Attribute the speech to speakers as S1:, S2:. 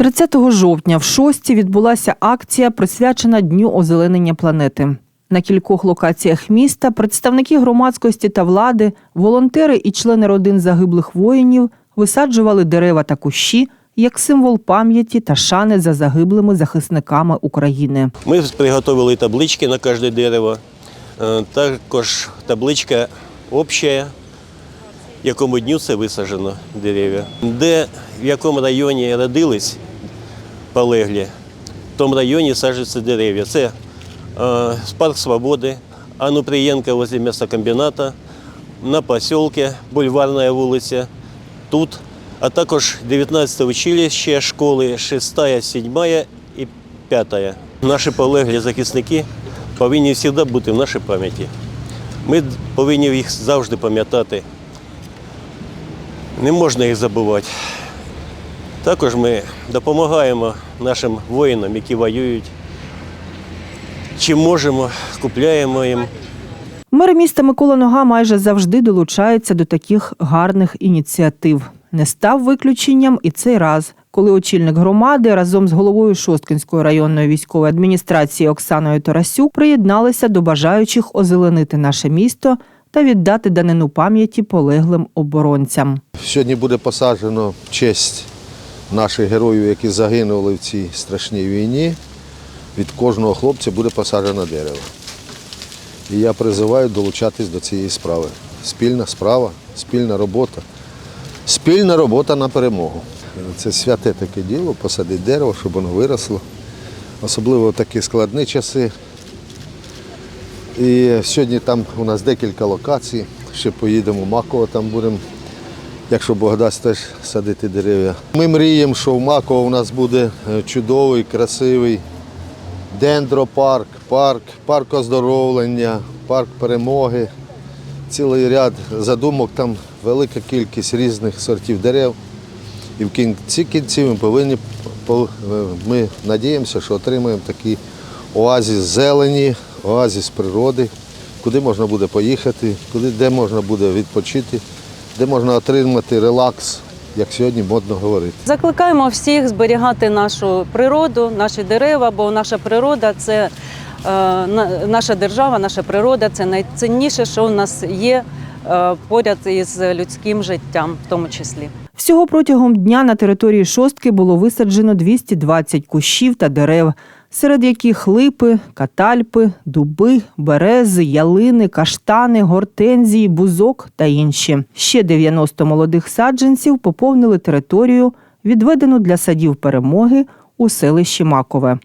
S1: 30 жовтня в шості відбулася акція, присвячена Дню озеленення планети. На кількох локаціях міста представники громадськості та влади, волонтери і члени родин загиблих воїнів висаджували дерева та кущі як символ пам'яті та шани за загиблими захисниками України.
S2: Ми приготовили таблички на кожне дерево. Е, Також табличка обща, якому дню це висаджено дерев'я. Де в якому районі родились полеглі, в тому районі саджуються дерев'я. Це е, парк Свободи, Анупрієнка возле м'ясокомбіната, на посілки, бульварна вулиця, тут, а також 19 училище, школи 6, 7 і 5. Наші полеглі захисники повинні завжди бути в нашій пам'яті. Ми повинні їх завжди пам'ятати. Не можна їх забувати. Також ми допомагаємо нашим воїнам, які воюють. Чим можемо, купляємо їм.
S1: Мер міста Микола Нога майже завжди долучається до таких гарних ініціатив. Не став виключенням і цей раз, коли очільник громади разом з головою Шосткинської районної військової адміністрації Оксаною Тарасюк приєдналися до бажаючих озеленити наше місто та віддати данину пам'яті полеглим оборонцям.
S3: Сьогодні буде посаджено в честь наших героїв, які загинули в цій страшній війні. Від кожного хлопця буде посаджено дерево. І я призиваю долучатись до цієї справи. Спільна справа, спільна робота. Спільна робота на перемогу. Це святе таке діло, посадити дерево, щоб воно виросло. Особливо в такі складні часи. І сьогодні там у нас декілька локацій. Ще поїдемо Маково, там будемо, якщо Бог дасть, теж садити дерев'я. Ми мріємо, що в Маково у нас буде е, чудовий, красивий дендропарк, парк, парк оздоровлення, парк перемоги. Цілий ряд задумок, там велика кількість різних сортів дерев. І в кінці кінців ми повинні е, ми надіємося, що отримаємо такий оазіс зелені, оазіс природи, куди можна буде поїхати, куди, де можна буде відпочити, де можна отримати релакс, як сьогодні модно говорити.
S4: Закликаємо всіх зберігати нашу природу, наші дерева, бо наша природа це е, на- наша держава, наша природа це найцінніше, що у нас є е, поряд із людським життям, в тому числі.
S1: Всього протягом дня на території шостки було висаджено 220 кущів та дерев, серед яких липи, катальпи, дуби, берези, ялини, каштани, гортензії, бузок та інші. Ще 90 молодих саджанців поповнили територію, відведену для садів перемоги у селищі Макове.